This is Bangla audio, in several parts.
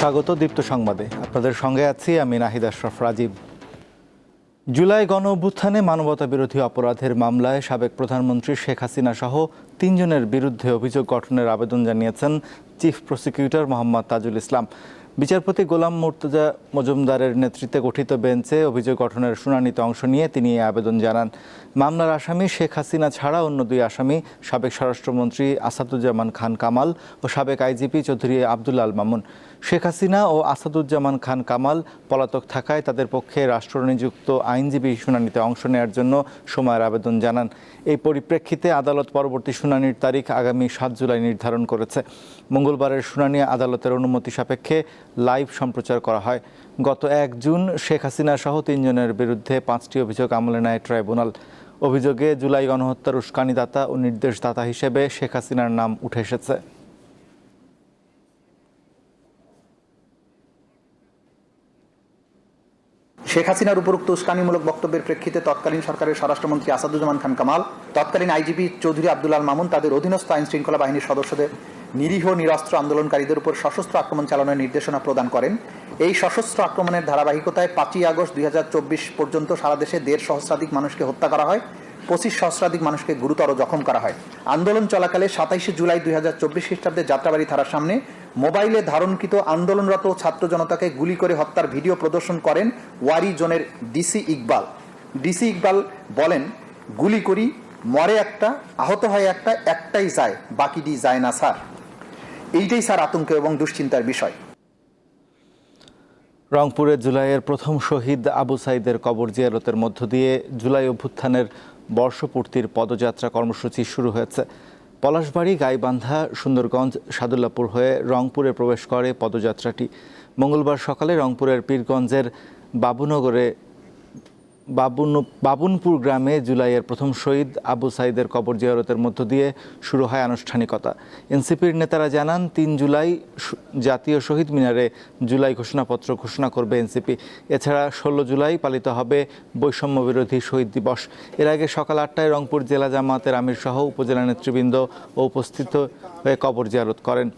স্বাগত দীপ্ত সংবাদে। আপনাদের সঙ্গে আছি আমি নাহিদ আশরাফ রাজীব। জুলাই গণ অভ্যুত্থানে মানবতা বিরোধী অপরাধের মামলায় সাবেক প্রধানমন্ত্রী শেখ হাসিনা সহ তিনজনের বিরুদ্ধে অভিযোগ গঠনের আবেদন জানিয়েছেন চিফ প্রসিকিউটর মোহাম্মদ তাজুল ইসলাম। বিচারপতি গোলাম মুর্তজা মজুমদারের নেতৃত্বে গঠিত বেঞ্চে অভিযোগ গঠনের শুনানিতে অংশ নিয়ে তিনি এই আবেদন জানান। মামলার আসামি শেখ হাসিনা ছাড়া অন্য দুই আসামি সাবেক স্বরাষ্ট্রমন্ত্রী আসাদুজ্জামান খান কামাল ও সাবেক আইজিপি চৌধুরী আব্দুল আল মামুন। শেখ হাসিনা ও আসাদুজ্জামান খান কামাল পলাতক থাকায় তাদের পক্ষে রাষ্ট্রনিযুক্ত আইনজীবী শুনানিতে অংশ নেওয়ার জন্য সময়ের আবেদন জানান। এই পরিপ্রেক্ষিতে আদালত পরবর্তী শুনানির তারিখ আগামী সাত জুলাই নির্ধারণ করেছে। মঙ্গলবারের শুনানি আদালতের অনুমতি সাপেক্ষে লাইভ সম্প্রচার করা হয়। গত এক জুন শেখ হাসিনা সহ তিনজনের বিরুদ্ধে পাঁচটি অভিযোগ আমলে নেয় ট্রাইব্যুনাল। অভিযোগে জুলাই গণহত্যার উস্কানিদাতা ও নির্দেশদাতা হিসেবে শেখ হাসিনার নাম উঠে এসেছে। শেখ হাসিনার উপরোক্ত উস্কানিমূলক বক্তব্যের প্রেক্ষিতে তৎকালীন সরকারের স্বরাষ্ট্রমন্ত্রী আসাদুজ্জামান খান কামাল, তৎকালীন আইজিপি চৌধুরী আব্দুল আল মামুন তাদের অধীনস্থ আইন শৃঙ্খলা বাহিনীর সদস্যদের নিরীহ নিরস্ত্র আন্দোলনকারীদের উপর সশস্ত্র আক্রমণ চালানোর নির্দেশনা প্রদান করেন। এই সশস্ত্র আক্রমণের ধারাবাহিকতায় পাঁচই আগস্ট দুই হাজার চব্বিশ পর্যন্ত সারা দেশে দেড় সহস্রাধিক মানুষকে হত্যা করা হয়, পঁচিশ সহস্রাধিক মানুষকে গুরুতর জখম করা হয়। আন্দোলন চলাকালে সাতাইশে জুলাই দুই হাজার চব্বিশ খ্রিস্টাব্দে যাত্রাবাড়ি থানার সামনে মোবাইলে ধারণকৃত আন্দোলনরত ছাত্র জনতাকে গুলি করে হত্যার ভিডিও প্রদর্শন করেন ওয়ারি জোনের ডিসি ইকবাল। ডিসি ইকবাল বলেন, গুলি করি, মরে একটা, আহত হয় একটা, একটাই যায়, বাকিটি যায় না, স্যার। এইটাই স্যার আতঙ্ক এবং দুশ্চিন্তার বিষয়। রংপুরে জুলাইয়ের প্রথম শহীদ আবু সাইদের কবর জিয়ারতের মধ্য দিয়ে জুলাই অভ্যুত্থানের বর্ষপূর্তির পদযাত্রা কর্মসূচি শুরু হয়েছে। পলাশবাড়ি গাইবান্ধা সুন্দরগঞ্জ সাদুল্লাপুর হয়ে রংপুরে প্রবেশ করে পদযাত্রাটি। মঙ্গলবার সকালে রংপুরের পীরগঞ্জের বাবুনগরে বাবুন বাবুনপুর গ্রামে জুলাইয়ের প্রথম শহীদ আবু সাইদের কবর জিয়ারতের মধ্য দিয়ে শুরু হয় আনুষ্ঠানিকতা। এনসিপির নেতারা জানান, তিন জুলাই জাতীয় শহীদ মিনারে জুলাই ঘোষণাপত্র ঘোষণা করবে এনসিপি। এছাড়া ষোলো জুলাই পালিত হবে বৈষম্য বিরোধী শহীদ দিবস। এর আগে সকাল আটটায় রংপুর জেলা জামাতের আমির সহ উপজেলা নেতৃবৃন্দ ও উপস্থিত হয়ে কবর জিয়ারত করেন।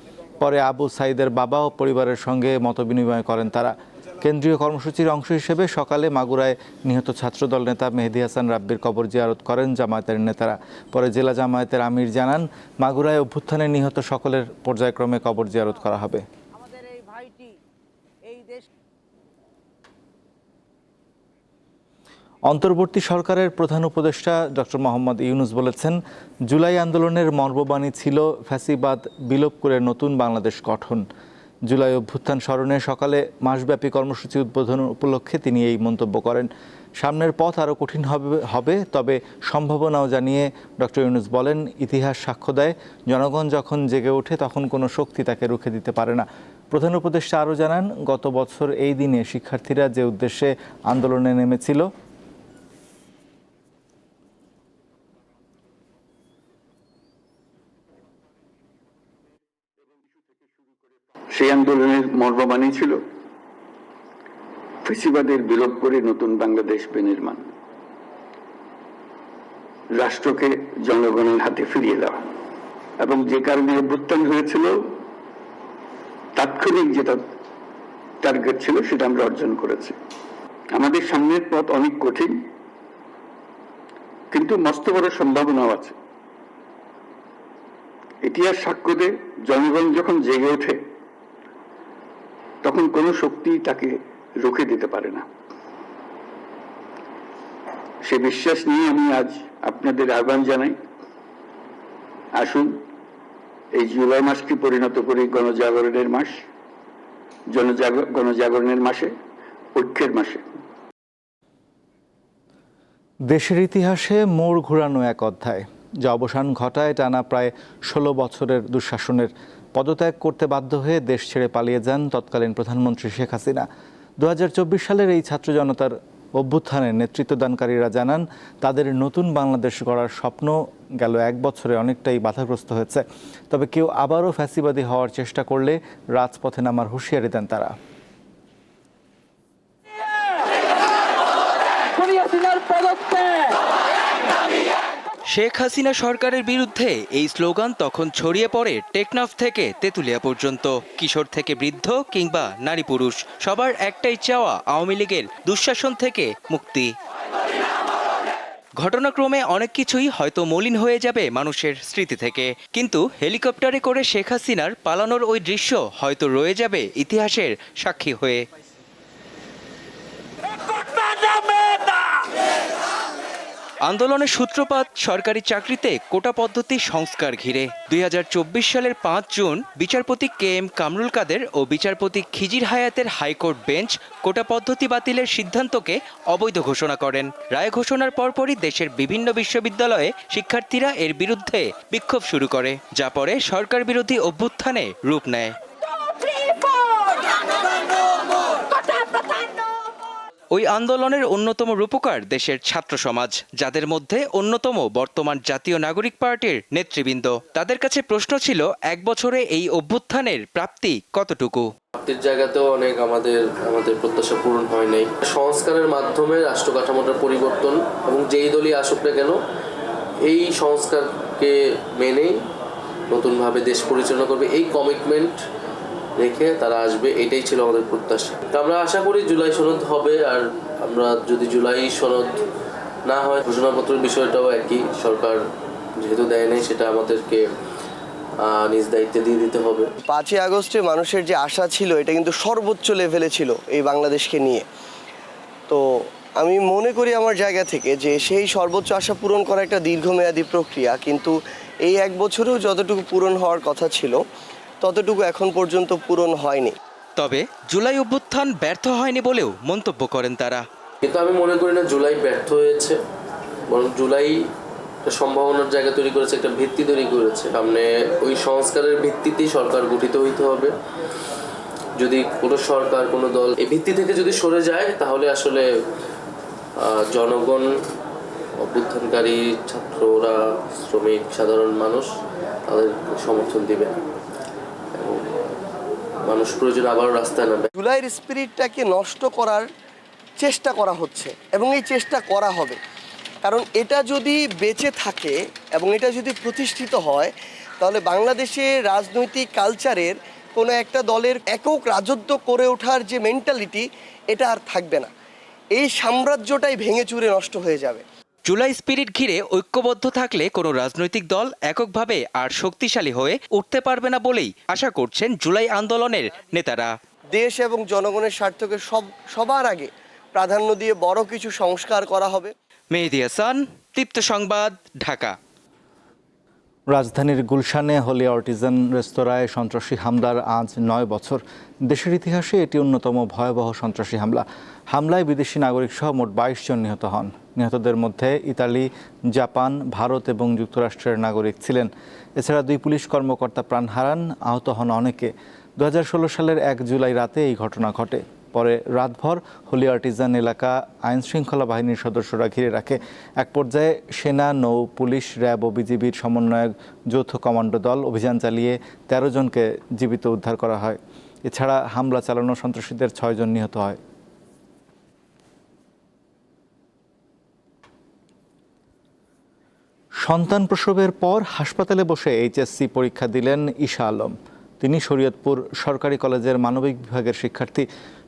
পরে আবু সাইদের বাবা ও পরিবারের সঙ্গে মতবিনিময় করেন তারা। কেন্দ্রীয় কর্মসূচির অংশ হিসেবে সকালে মাগুরায় নিহত ছাত্রদল নেতা মেহেদি হাসান রাব্বির কবর জিয়ারত করেন জামায়াতের নেতারা। পরে জেলা জামায়াতের আমির জানান মাগুরায় অভ্যুত্থানে নিহত সকলের পর্যায়ক্রমে কবর জিয়ারত করা হবে। আমাদের এই ভাইটি এই দেশ অন্তর্বর্তী সরকারের প্রধান উপদেষ্টা ডক্টর মোহাম্মদ ইউনুস বলেছেন জুলাই আন্দোলনের মর্মবাণী ছিল ফ্যাসিবাদ বিলোপ করে নতুন বাংলাদেশ গঠন। জুলাই অভ্যুত্থান স্মরণে সকালে মাসব্যাপী কর্মসূচি উদ্বোধন উপলক্ষে তিনি এই মন্তব্য করেন। সামনের পথ আরও কঠিন হবে হবে, তবে সম্ভাবনাও জানিয়ে ডক্টর ইউনুস বলেন, ইতিহাস সাক্ষ্য দেয়, জনগণ যখন জেগে ওঠে তখন কোনো শক্তি তাকে রুখে দিতে পারে না। প্রধান উপদেষ্টা আরও জানান, গত বছর এই দিনে শিক্ষার্থীরা যে উদ্দেশ্যে আন্দোলনে নেমেছিল আন্দোলনের মর্মবাণী ছিল, ফেসিবাদের বিলোপ করে নতুন বাংলাদেশ বিনির্মাণ। রাষ্ট্রকে জনগণের হাতে ফিরিয়ে দেওয়া এবং যে কারণে অভ্যুত্থান হয়েছিল, তাৎক্ষণিক যেটা টার্গেট ছিল সেটা আমরা অর্জন করেছি। আমাদের সামনের পথ অনেক কঠিন, কিন্তু মস্ত বড় সম্ভাবনাও আছে। ইতিহাস সাক্ষ্য জনগণ যখন জেগে ওঠে তখন কোনো শক্তি তাকে রুখে দিতে পারে না। সে বিশ্বাস নিয়ে আমি আজ আপনাদের আহ্বান জানাই। আসুন, এই জুলাই মাসকে পরিণত করি গণজাগরণের মাস, জনজাগ- গণজাগরণের মাসে, ঐক্যের মাসে। দেশের ইতিহাসে মোড় ঘুরানো এক অধ্যায়, যা অবসান ঘটায় টানা প্রায় ষোলো বছরের দুঃশাসনের পদত্যাগ করতে বাধ্য হয়ে দেশ ছেড়ে পালিয়ে যান তৎকালীন প্রধানমন্ত্রী শেখ হাসিনা। দু হাজার চব্বিশ সালের এই ছাত্র জনতার অভ্যুত্থানে নেতৃত্বদানকারীরা জানান, তাদের নতুন বাংলাদেশ গড়ার স্বপ্ন গেল এক বছরে অনেকটাই বাধাগ্রস্ত হয়েছে। তবে কেউ আবারও ফ্যাসিবাদী হওয়ার চেষ্টা করলে রাজপথে নামার হুঁশিয়ারি দেন তারা। শেখ হাসিনা সরকারের বিরুদ্ধে এই স্লোগান তখন ছড়িয়ে পড়ে টেকনাফ থেকে তেঁতুলিয়া পর্যন্ত। কিশোর থেকে বৃদ্ধ কিংবা নারী পুরুষ, সবার একটাই চাওয়া আওয়ামী লীগের দুঃশাসন থেকে মুক্তি। ঘটনাক্রমে অনেক কিছুই হয়তো মলিন হয়ে যাবে মানুষের স্মৃতি থেকে। কিন্তু হেলিকপ্টারে করে শেখ হাসিনার পালানোর ওই দৃশ্য হয়তো রয়ে যাবে ইতিহাসের সাক্ষী হয়ে। আন্দোলনের সূত্রপাত, সরকারি চাকরিতে কোটা পদ্ধতি সংস্কার ঘিরে। দুই হাজার চব্বিশ সালের পাঁচ জুন বিচারপতি কে এম কামরুল কাদের ও বিচারপতি খিজির হায়াতের হাইকোর্ট বেঞ্চ কোটা পদ্ধতি বাতিলের সিদ্ধান্তকে অবৈধ ঘোষণা করেন। রায় ঘোষণার পরপরই দেশের বিভিন্ন বিশ্ববিদ্যালয়ে শিক্ষার্থীরা এর বিরুদ্ধে বিক্ষোভ শুরু করে, যা পরে সরকার বিরোধী অভ্যুত্থানে রূপ নেয়। ওই আন্দোলনের অন্যতম রূপকার দেশের ছাত্র সমাজ, যাদের মধ্যে অন্যতম বর্তমান জাতীয় নাগরিক পার্টির নেতৃবৃন্দ। তাদের কাছে প্রশ্ন ছিল, এক বছরে এই অভ্যুত্থানের প্রাপ্তি কতটুকু? প্রাপ্তির জায়গাতেও অনেক আমাদের আমাদের প্রত্যাশা পূরণ হয় নাই। সংস্কারের মাধ্যমে রাষ্ট্র কাঠামোটার পরিবর্তন এবং যেই দলই আসুক না কেন, এই সংস্কারকে মেনেই নতুনভাবে দেশ পরিচালনা করবে। এই কমিটমেন্ট রেখে তারা আসবে, এটাই ছিল আমাদের প্রত্যাশা। আমরা আশা করি জুলাই সনদ হবে, আর আমরা যদি জুলাই সনদ না হয়, ঘোষণাপত্রের বিষয়টাও একই, সরকার যেহেতু দেয় নাই, সেটা আমাদেরকে নিজ দায়িত্বে দিয়ে দিতে হবে। পাঁচই আগস্টে মানুষের যে আশা ছিল, এটা কিন্তু সর্বোচ্চ লেভেলে ছিল এই বাংলাদেশকে নিয়ে। তো আমি মনে করি আমার জায়গা থেকে যে সেই সর্বোচ্চ আশা পূরণ করা একটা দীর্ঘমেয়াদী প্রক্রিয়া, কিন্তু এই এক বছরেও যতটুকু পূরণ হওয়ার কথা ছিল ততটুকু এখন পর্যন্ত পূরণ হয়নি। তবে জুলাই অভ্যুত্থান ব্যর্থ হয়নি বলেও মন্তব্য করেন তারা। কিন্তু আমি মনে করি না জুলাই ব্যর্থ হয়েছে বরং জুলাই একটা সম্ভাবনার জায়গা তৈরি করেছে একটা ভিত্তি তৈরি করেছে। সামনে ওই সংস্কারের ভিত্তিতেই সরকার গঠিত হইতে হবে। যদি কোনো সরকার কোনো দল এই ভিত্তি থেকে যদি সরে যায় তাহলে আসলে জনগণ অভ্যুত্থানকারী ছাত্ররা শ্রমিক সাধারণ মানুষ তাদের সমর্থন দিবে মানুষ প্রয়োজন আবারও রাস্তায় নামবে। জুলাইয়ের স্পিরিটটাকে নষ্ট করার চেষ্টা করা হচ্ছে এবং এই চেষ্টা করা হবে। কারণ এটা যদি বেঁচে থাকে এবং এটা যদি প্রতিষ্ঠিত হয়, তাহলে বাংলাদেশে রাজনৈতিক কালচারের কোনো একটা দলের একক রাজত্ব করে ওঠার যে মেন্টালিটি এটা আর থাকবে না। এই সাম্রাজ্যটাই ভেঙে চুরে নষ্ট হয়ে যাবে। জুলাই স্পিরিট ঘিরে ঐক্যবদ্ধ থাকলে কোনো রাজনৈতিক দল এককভাবে আর শক্তিশালী হয়ে উঠতে পারবে না বলেই আশা করছেন জুলাই আন্দোলনের নেতারা। দেশ এবং জনগণের স্বার্থকে সব সবার আগে প্রাধান্য দিয়ে বড় কিছু সংস্কার করা হবে। মেহেদি হাসান তৃপ্ত সংবাদ ঢাকা। রাজধানীর গুলশানে হলি অর্টিজান রেস্তোরাঁয় সন্ত্রাসী হামলার আজ নয় বছর। দেশের ইতিহাসে এটি অন্যতম ভয়াবহ সন্ত্রাসী হামলা। হামলায় বিদেশি নাগরিক সহ মোট বাইশ জন নিহত হন। নিহতদের মধ্যে ইতালি, জাপান, ভারত এবং যুক্তরাষ্ট্রের নাগরিক ছিলেন। এছাড়া দুই পুলিশ কর্মকর্তা প্রাণ হারান, আহত হন অনেকে। দু হাজার ষোলো সালের এক জুলাই রাতে এই ঘটনা ঘটে। পরে রাতভর হোলি আর্টিজান এলাকা আইন শৃঙ্খলা বাহিনীর সদস্যরা ঘিরে রাখে। এক পর্যায়ে সেনা, নৌ, পুলিশ, র্যাব ও বিজিবির সমন্বয়ক যৌথ কমান্ডো দল অভিযান চালিয়ে তেরো জনকে জীবিত উদ্ধার করা হয়। এছাড়া হামলা চালানো সন্ত্রাসীদের ছয়জন নিহত হয়। সন্তান প্রসবের পর হাসপাতালে বসে এইচএসসি পরীক্ষা দিলেন ঈশা আলম। তিনি শরীয়তপুর সরকারি কলেজের মানবিক বিভাগের শিক্ষার্থী।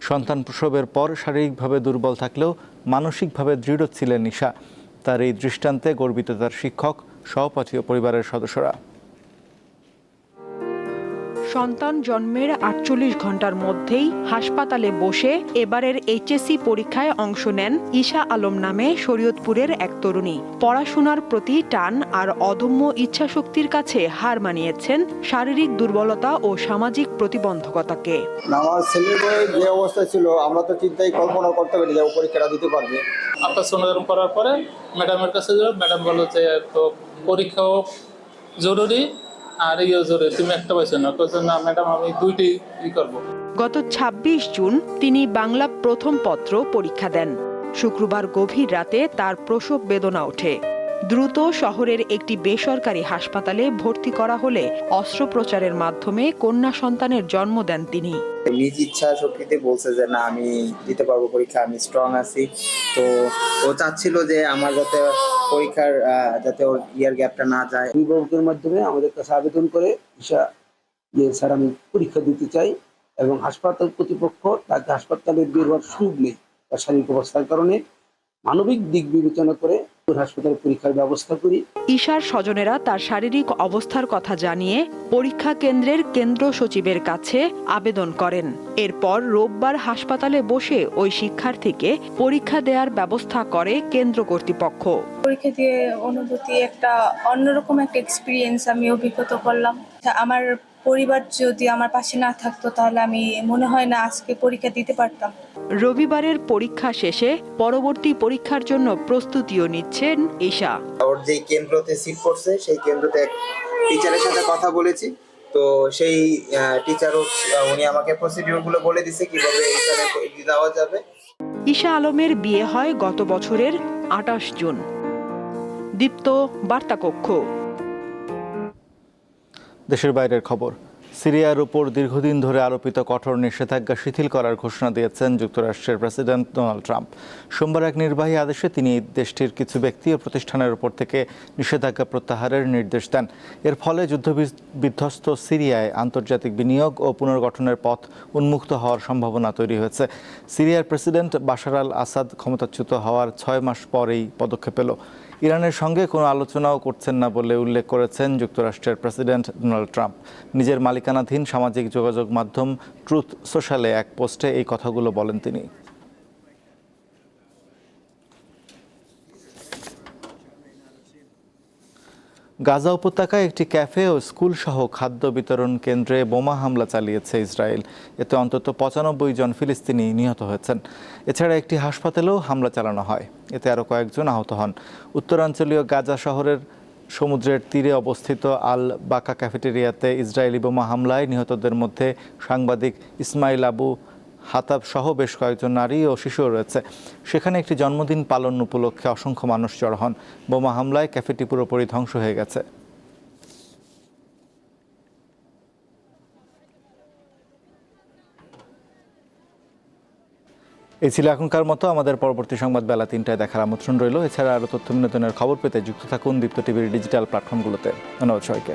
সন্তান প্রসবের পর শারীরিকভাবে দুর্বল থাকলেও মানসিকভাবে দৃঢ় ছিলেন নিশা। তার এই দৃষ্টান্তে গর্বিত তার শিক্ষক, সহপাঠী ও পরিবারের সদস্যরা। সন্তান জন্মের আটচল্লিশ ঘণ্টার মধ্যেই হাসপাতালে বসে এবারের এইচএসসি পরীক্ষায় অংশ নেন ঈশা আলম নামে শরীয়তপুরের এক তরুণী। পড়াশোনার প্রতি টান আর অদম্য ইচ্ছাশক্তির কাছে হার মানিয়েছেন শারীরিক দুর্বলতা ও সামাজিক প্রতিবন্ধকতাকে। আমার ছেলের যে অবস্থা ছিল আমরা তো চিন্তাই কল্পনা করতে পারি যে পরীক্ষাটা দিতে পারবে। করার পরে ম্যাডামের কাছে ম্যাডাম বলল যে তো পরীক্ষাও জরুরি ইয়ে গত ২৬ জুন তিনি বাংলা প্রথম পত্র পরীক্ষা দেন। শুক্রবার গভীর রাতে তার প্রসব বেদনা ওঠে। দ্রুত শহরের একটি বেসরকারি হাসপাতালে ভর্তি করা হলে অস্ত্রোপচারের মাধ্যমে কন্যা সন্তানের জন্ম দেন তিনি। নিজ ইচ্ছা শক্তিতে বলছে যে না আমি দিতে পারব পরীক্ষা আমি স্ট্রং আছি। তো ও চাচ্ছিল যে আমার যাতে পরীক্ষার যাতে ওর ইয়ার গ্যাপটা না যায়। অভিভাবকের মাধ্যমে আমাদের কাছে আবেদন করে ঈশা যে স্যার আমি পরীক্ষা দিতে চাই এবং হাসপাতাল কর্তৃপক্ষ তাকে হাসপাতালে বের হওয়ার সুযোগ নেই। তার শারীরিক অবস্থার কারণে মানবিক দিক বিবেচনা করে হাসপাতালে পরীক্ষার ব্যবস্থা করি। ঈশার স্বজনেরা তার শারীরিক অবস্থার কথা জানিয়ে পরীক্ষা কেন্দ্রের কেন্দ্র সচিবের কাছে আবেদন করেন। এরপর রোববার হাসপাতালে বসে ওই শিক্ষার্থীকে পরীক্ষা দেওয়ার ব্যবস্থা করে কেন্দ্র কর্তৃপক্ষ। পরীক্ষা দিয়ে অনুভূতি একটা অন্যরকম একটা এক্সপিরিয়েন্স আমি অভিজ্ঞতা করলাম। আমার পরিবার যদি আমার পাশে না থাকতো তাহলে আমি মনে হয় না আজকে পরীক্ষা দিতে পারতাম। রবিবারের পরীক্ষা শেষে পরবর্তী পরীক্ষার জন্য প্রস্তুতিও নিচ্ছেন ঈশা। ওর যেই কেন্দ্রতে সিট পড়ছে সেই কেন্দ্রতে এক টিচারের সাথে কথা বলেছি। তো সেই টিচারও উনি আমাকে প্রসিডিউরগুলো বলে দিছে কীভাবে এখানে দেওয়া যাবে। ঈশা আলমের বিয়ে হয় গত বছরের আটাশ জুন। দীপ্ত বার্তাকক্ষ। দেশের বাইরের খবর। সিরিয়ার উপর দীর্ঘদিন ধরে আরোপিত কঠোর নিষেধাজ্ঞা শিথিল করার ঘোষণা দিয়েছেন যুক্তরাষ্ট্রের প্রেসিডেন্ট ডোনাল্ড ট্রাম্প। সোমবার এক নির্বাহী আদেশে তিনি দেশটির কিছু ব্যক্তি ও প্রতিষ্ঠানের উপর থেকে নিষেধাজ্ঞা প্রত্যাহারের নির্দেশ দেন। এর ফলে যুদ্ধবিধ্বস্ত সিরিয়ায় আন্তর্জাতিক বিনিয়োগ ও পুনর্গঠনের পথ উন্মুক্ত হওয়ার সম্ভাবনা তৈরি হয়েছে। সিরিয়ার প্রেসিডেন্ট বাশার আল আসাদ ক্ষমতাচ্যুত হওয়ার ছয় মাস পরেই পদক্ষেপ এলো। ইরানের সঙ্গে কোনো আলোচনাও করছেন না বলে উল্লেখ করেছেন যুক্তরাষ্ট্রের প্রেসিডেন্ট ডোনাল্ড ট্রাম্প। নিজের মালিকানাধীন সামাজিক যোগাযোগ মাধ্যম ট্রুথ সোশ্যালে এক পোস্টে এই কথাগুলো বলেন তিনি। গাজা উপত্যকায় একটি ক্যাফে ও স্কুল সহ খাদ্য বিতরণ কেন্দ্রে বোমা হামলা চালিয়েছে ইসরায়েল। এতে অন্তত পঁচানব্বই জন ফিলিস্তিনি নিহত হয়েছেন। এছাড়া একটি হাসপাতালেও হামলা চালানো হয়। এতে আরও কয়েকজন আহত হন। উত্তরাঞ্চলীয় গাজা শহরের সমুদ্রের তীরে অবস্থিত আল বাকা ক্যাফেটেরিয়াতে ইসরায়েলি বোমা হামলায় নিহতদের মধ্যে সাংবাদিক ইসমাইল আবু হাতাব সহ বেশ কয়েকজন নারী ও শিশুও রয়েছে। সেখানে একটি জন্মদিন পালন উপলক্ষে অসংখ্য মানুষ জড়ো হন। বোমা হামলায় ক্যাফেটি পুরোপুরি ধ্বংস হয়ে গেছে। এই ছিল এখনকার মতো। আমাদের পরবর্তী সংবাদ বেলা তিনটায় দেখার আমন্ত্রণ রইল। এছাড়া আরও তথ্য বিনোদনের খবর পেতে যুক্ত থাকুন দীপ্ত টিভির ডিজিটাল প্ল্যাটফর্মগুলোতে। ধন্যবাদ সবাইকে।